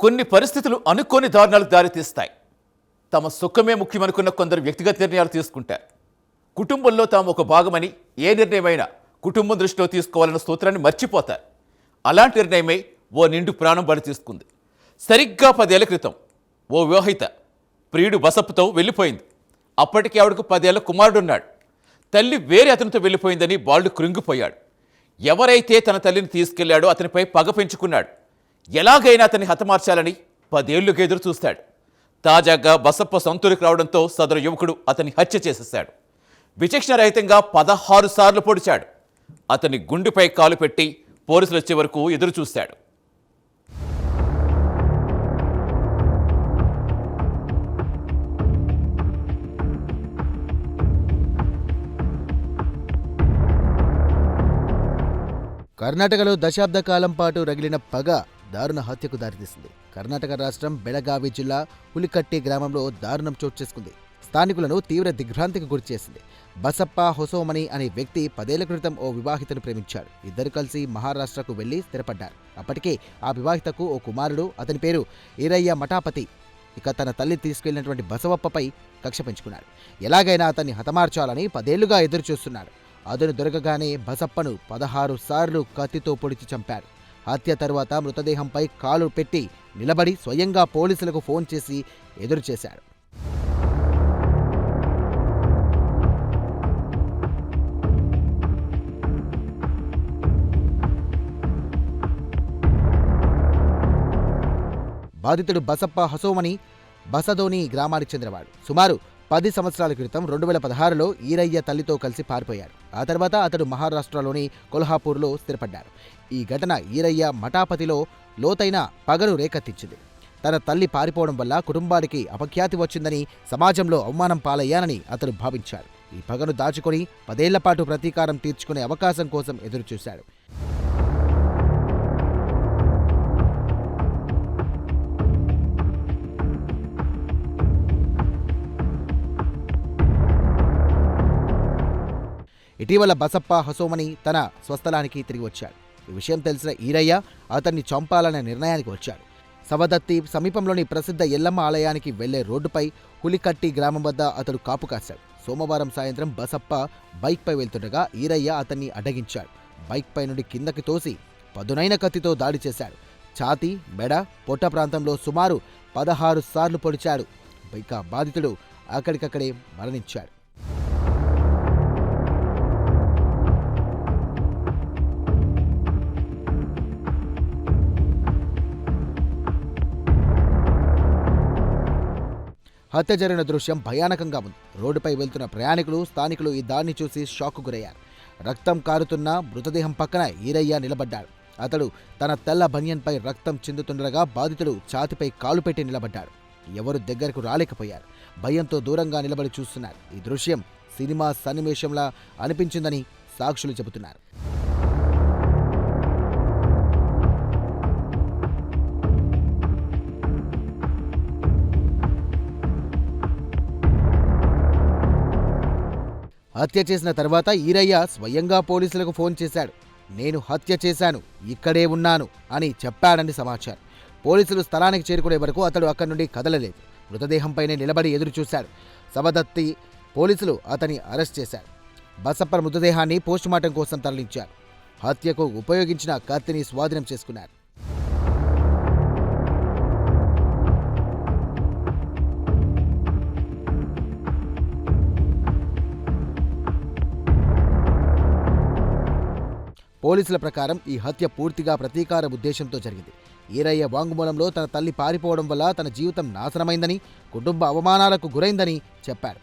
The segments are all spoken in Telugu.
కొన్ని పరిస్థితులు అనుకోని దారుణాలకు దారితీస్తాయి. తమ సుఖమే ముఖ్యమనుకున్న కొందరు వ్యక్తిగత నిర్ణయాలు తీసుకుంటారు. కుటుంబంలో తాము ఒక భాగమని ఏ నిర్ణయమైనా కుటుంబం దృష్టిలో తీసుకోవాలన్న సూత్రాన్ని మర్చిపోతారు. అలాంటి నిర్ణయమే ఓ నిండు ప్రాణం బలి తీసుకుంది. సరిగ్గా పదేళ్ళ క్రితం ఓ వివాహిత ప్రియుడు బసప్పుతో వెళ్ళిపోయింది. అప్పటికి ఆవిడకు పదేళ్ళ కుమారుడున్నాడు. తల్లి వేరే అతనితో వెళ్ళిపోయిందని బాలుడు కృంగిపోయాడు. ఎవరైతే తన తల్లిని తీసుకెళ్ళాడో అతనిపై పగ పెంచుకున్నాడు. ఎలాగైనా అతన్ని హతమార్చాలని పదేళ్ళుగా ఎదురు చూస్తాడు. తాజాగా బసప్ప సొంతూరికి రావడంతో సదరు యువకుడు అతన్ని హత్య చేసేశాడు. విచక్షణరహితంగా పదహారు సార్లు పొడిచాడు. అతని గుండెపై కాలు పెట్టి పోలీసులు వచ్చే వరకు ఎదురు చూశాడు కర్ణాటకలో దశాబ్ద కాలం పాటు రగిలిన పగ దారుణ హత్యకు దారితీసింది. కర్ణాటక రాష్ట్రం బెళగావి జిల్లా పులికట్టి గ్రామంలో దారుణం చోటు చేసుకుంది. స్థానికులను తీవ్ర దిగ్భ్రాంతికి గురిచేసింది బసప్ప హొసోమని అనే వ్యక్తి పదేళ్ళ క్రితం ఓ వివాహితను ప్రేమించాడు. ఇద్దరు కలిసి మహారాష్ట్రకు వెళ్ళి స్థిరపడ్డారు. అప్పటికే ఆ వివాహితకు ఓ కుమారుడు అతని పేరు ఈరయ్య మఠాపతి. ఇక తన తల్లి తీసుకెళ్ళినటువంటి బసవప్పపై కక్ష పెంచుకున్నాడు. ఎలాగైనా అతన్ని హతమార్చాలని పదేళ్ళుగా ఎదురు చూస్తున్నాడు అతను దొరకగానే బసప్పను పదహారు సార్లు కత్తితో పొడిచి చంపాడు. హత్య తర్వాత మృతదేహంపై కాలు పెట్టి నిలబడి స్వయంగా పోలీసులకు ఫోన్ చేసి ఎదురు చేశాడు. బాధితుడు బసప్ప హసోమని బసదోని గ్రామానికి చెందినవాడు. సుమారు పది సంవత్సరాల క్రితం రెండు వేల పదహారులో ఈరయ్య తల్లితో కలిసి పారిపోయాడు. ఆ తర్వాత అతడు మహారాష్ట్రలోని కొల్హాపూర్లో స్థిరపడ్డారు ఈ ఘటన ఈరయ్య మఠాపతిలో లోతైన పగను రేకెత్తించింది. తన తల్లి పారిపోవడం వల్ల కుటుంబానికి అపఖ్యాతి వచ్చిందని సమాజంలో అవమానం పాలయ్యానని అతడు భావించాడు. ఈ పగను దాచుకొని పదేళ్ళ పాటు ప్రతీకారం తీర్చుకునే అవకాశం కోసం ఎదురుచూశాడు. ఇటీవల బసప్ప హసోమని తన స్వస్థలానికి తిరిగి వచ్చాడు. ఈ విషయం తెలిసిన ఈరయ్య అతన్ని చంపాలనే నిర్ణయానికి వచ్చాడు. సవదత్తి సమీపంలోని ప్రసిద్ధ ఎల్లమ్మ ఆలయానికి వెళ్ళే రోడ్డుపై హులికట్టి గ్రామం వద్ద అతడు కాపు కాశాడు. సోమవారం సాయంత్రం బసప్ప బైక్పై వెళ్తుండగా ఈరయ్య అతన్ని అడ్డగించాడు. బైక్పై నుండి కిందకి తోసి పదునైన కత్తితో దాడి చేశాడు. ఛాతీ మెడ పొట్ట ప్రాంతంలో సుమారు పదహారు సార్లు పొడిచాడు. ఇక బాధితుడు అక్కడికక్కడే మరణించాడు. హత్య జరిగిన దృశ్యం భయానకంగా ఉంది. రోడ్డుపై వెళ్తున్న ప్రయాణికులు స్థానికులు ఈ దాడిని చూసి షాక్కు గురయ్యారు. రక్తం కారుతున్న మృతదేహం పక్కన ఈరయ్య నిలబడ్డాడు. అతడు తన తెల్ల బనియన్పై రక్తం చెందుతుండగా బాధితుడు ఛాతిపై కాలు పెట్టి నిలబడ్డాడు. ఎవరు దగ్గరకు రాలేకపోయారు. భయంతో దూరంగా నిలబడి చూస్తున్నారు. ఈ దృశ్యం సినిమా సన్నివేశంలా అనిపించిందని సాక్షులు చెబుతున్నారు. హత్య చేసిన తర్వాత ఈరయ్య స్వయంగా పోలీసులకు ఫోన్ చేశాడు. నేను హత్య చేశాను ఇక్కడే ఉన్నాను అని చెప్పాడని సమాచారం. పోలీసులు స్థలానికి చేరుకునే వరకు అతడు అక్కడి నుండి కదలలేదు. మృతదేహంపైనే నిలబడి ఎదురు చూశాడు సవదత్తి పోలీసులు అతని అరెస్ట్ చేశారు. బసప్ప మృతదేహాన్ని పోస్టుమార్టం కోసం తరలించారు. హత్యకు ఉపయోగించిన కత్తిని స్వాధీనం చేసుకున్నారు. పోలీసుల ప్రకారం ఈ హత్య పూర్తిగా ప్రతీకార ఉద్దేశంతో జరిగింది. ఈరయ్య వాంగ్మూలంలో తన తల్లి పారిపోవడం వల్ల తన జీవితం నాశనమైందని కుటుంబ అవమానాలకు గురైందని చెప్పాడు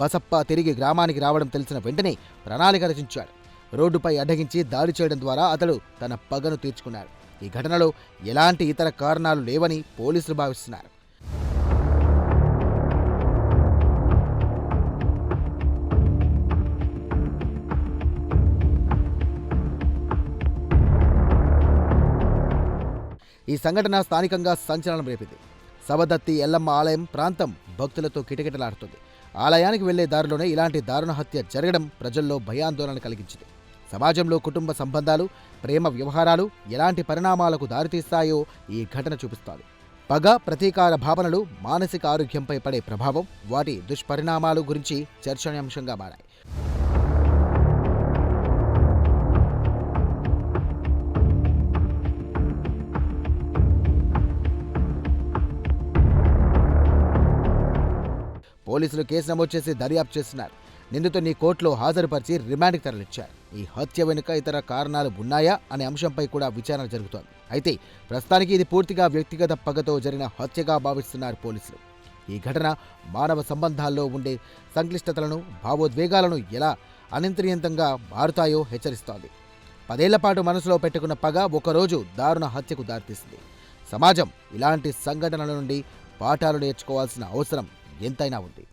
బసప్ప తిరిగి గ్రామానికి రావడం తెలిసిన వెంటనే ప్రణాళిక రచించాడు. రోడ్డుపై అడ్డగించి దాడి చేయడం ద్వారా అతడు తన పగను తీర్చుకున్నాడు. ఈ ఘటనలో ఎలాంటి ఇతర కారణాలు లేవని పోలీసులు భావిస్తున్నారు. ఈ సంఘటన స్థానికంగా సంచలనం రేపింది. సవదత్తి ఎల్లమ్మ ఆలయం ప్రాంతం భక్తులతో కిటకిటలాడుతుంది. ఆలయానికి వెళ్ళే దారిలోనే ఇలాంటి దారుణ హత్య జరగడం ప్రజల్లో భయాందోళన కలిగించింది. సమాజంలో కుటుంబ సంబంధాలు ప్రేమ వ్యవహారాలు ఎలాంటి పరిణామాలకు దారితీస్తాయో ఈ ఘటన చూపిస్తాడు పగ ప్రతీకార భావనలు మానసిక ఆరోగ్యంపై పడే ప్రభావం వాటి దుష్పరిణామాలు గురించి చర్చనీయాంశంగా మారాయి. పోలీసులు కేసు నమోదు చేసి దర్యాప్తు చేస్తున్నారు. నిందితుడిని కోర్టులో హాజరుపరిచి రిమాండ్కి తరలించారు. ఈ హత్య వెనుక ఇతర కారణాలు ఉన్నాయా అనే అంశంపై కూడా విచారణ జరుగుతోంది. అయితే ప్రస్తుతానికి ఇది పూర్తిగా వ్యక్తిగత పగతో జరిగిన హత్యగా భావిస్తున్నారు పోలీసులు. ఈ ఘటన మానవ సంబంధాల్లో ఉండే సంక్లిష్టతలను భావోద్వేగాలను ఎలా అనియంత్రియంతంగా మారుతాయో హెచ్చరిస్తోంది. పదేళ్ళ పాటు మనసులో పెట్టుకున్న పగ ఒకరోజు దారుణ హత్యకు దారితీసింది. సమాజం ఇలాంటి సంఘటనల నుండి పాఠాలు నేర్చుకోవాల్సిన అవసరం ఎంతైనా ఉంది.